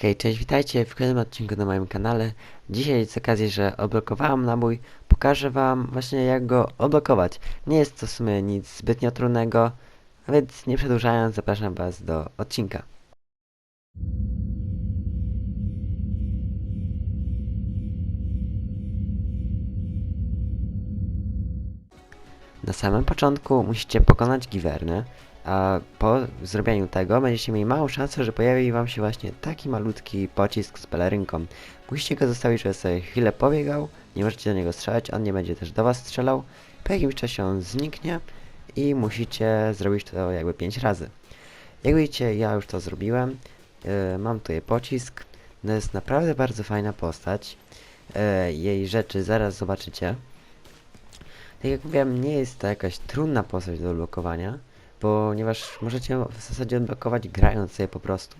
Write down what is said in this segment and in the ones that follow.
Hej, cześć, witajcie w kolejnym odcinku na moim kanale. Dzisiaj z okazji, że odblokowałem nabój, pokażę wam właśnie jak go odblokować. Nie jest to w sumie nic zbytnio trudnego, a więc nie przedłużając zapraszam was do odcinka. Na samym początku musicie pokonać giwerny, a po zrobieniu tego będziecie mieli małą szansę, że pojawi wam się właśnie taki malutki pocisk z pelerynką. Musicie go zostawić, żeby sobie chwilę pobiegał, nie możecie do niego strzelać, on nie będzie też do was strzelał. Po jakimś czasie on zniknie i musicie zrobić to jakby 5 razy. Jak widzicie, ja już to zrobiłem. Yy, mam tutaj pocisk. To jest naprawdę bardzo fajna postać. Yy, jej rzeczy zaraz zobaczycie. Tak jak mówiłem, nie jest to jakaś trudna postać do odblokowania, ponieważ możecie ją w zasadzie odblokować grając sobie po prostu,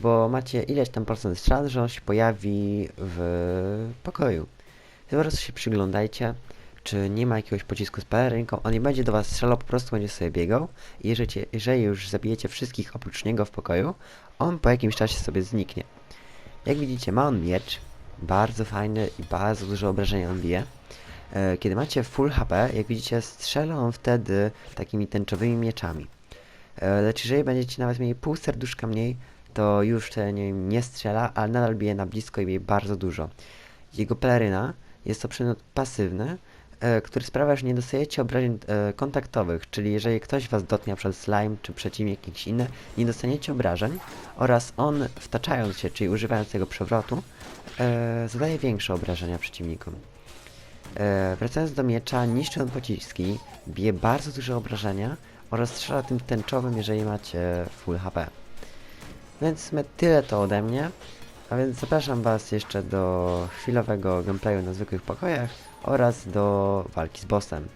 bo macie ileś tam procent szans, że on się pojawi w pokoju. Po prostu się przyglądajcie, czy nie ma jakiegoś pocisku z pelerynką, on nie będzie do was strzelał, po prostu będzie sobie biegał i jeżeli, jeżeli już zabijecie wszystkich oprócz niego w pokoju, on po jakimś czasie sobie zniknie. Jak widzicie, ma on miecz, bardzo fajny i bardzo dużo obrażenia on bije. E, Kiedy macie full HP, jak widzicie, strzela on wtedy takimi tęczowymi mieczami. E, Lecz jeżeli będziecie nawet mieli pół serduszka mniej, to już nie, nie strzela, ale nadal bije na blisko i bije bardzo dużo. Jego peleryna jest to przedmiot pasywny, e, który sprawia, że nie dostajecie obrażeń kontaktowych, czyli jeżeli ktoś was dotknie przez slime czy przeciwnik jakiś inny, nie dostaniecie obrażeń oraz on wtaczając się, czyli używając tego przewrotu, zadaje większe obrażenia przeciwnikom. E, wracając do miecza, niszczy on pociski, bije bardzo duże obrażenia oraz strzela tym tęczowym, jeżeli macie full HP. Więc tyle to ode mnie, a więc zapraszam was jeszcze do chwilowego gameplayu na zwykłych pokojach oraz do walki z bossem.